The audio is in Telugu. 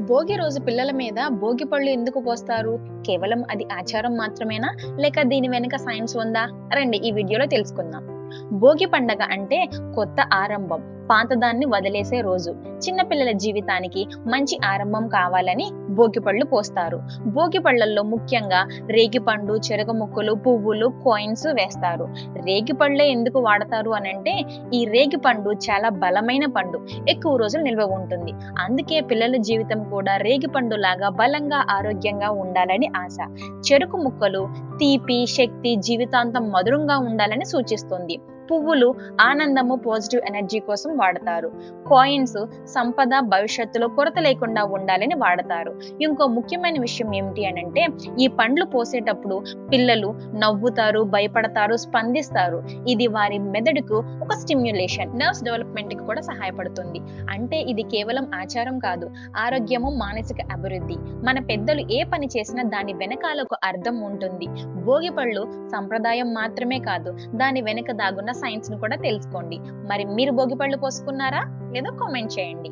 భోగి రోజు పిల్లల మీద భోగి పళ్ళు ఎందుకు పోస్తారు? కేవలం అది ఆచారం మాత్రమేనా? లేక దీని వెనుక సైన్స్ ఉందా? రండి ఈ వీడియోలో తెలుసుకుందాం. భోగి పండగ అంటే కొత్త ఆరంభం. పాతదాన్ని వదిలేసే రోజు. చిన్న పిల్లల జీవితానికి మంచి ఆరంభం కావాలని భోగిపళ్ళు పోస్తారు. భోగిపళ్ళల్లో ముఖ్యంగా రేగిపండు చెరగ ముక్కలు పువ్వులు కాయిన్స్ వేస్తారు. రేగిపళ్ళే ఎందుకు వాడతారు అని అంటే ఈ రేగిపండు చాలా బలమైన పండు. ఎక్కువ రోజులు నిల్వ ఉంటుంది. అందుకే పిల్లల జీవితం కూడా రేగిపండు లాగా బలంగా ఆరోగ్యంగా ఉండాలని ఆశ. చెరుకు ముక్కలు తీపి శక్తి జీవితాంతం మధురంగా ఉండాలని సూచిస్తుంది. పువ్వులు ఆనందము పాజిటివ్ ఎనర్జీ కోసం వాడతారు. కాయిన్స్ సంపద భవిష్యత్తులో కొరత లేకుండా ఉండాలని వాడతారు. ఇంకో ముఖ్యమైన విషయం ఏమిటి అని అంటే ఈ పండ్లు పోసేటప్పుడు పిల్లలు నవ్వుతారు భయపడతారు స్పందిస్తారు. ఇది వారి మెదడుకు ఒక స్టిమ్యులేషన్ నర్వ్స్ డెవలప్మెంట్కి కూడా సహాయపడుతుంది. అంటే ఇది కేవలం ఆచారం కాదు ఆరోగ్యము మానసిక అభివృద్ధి. మన పెద్దలు ఏ పని చేసినా దాని వెనకాల ఒక అర్థం ఉంటుంది. భోగి పళ్ళు సంప్రదాయం మాత్రమే కాదు దాని వెనుక దాగున్న సైన్స్ను కూడా తెలుసుకోండి. మరి మీరు భోగి పళ్ళు పోసుకున్నారా? లేదా కామెంట్ చేయండి.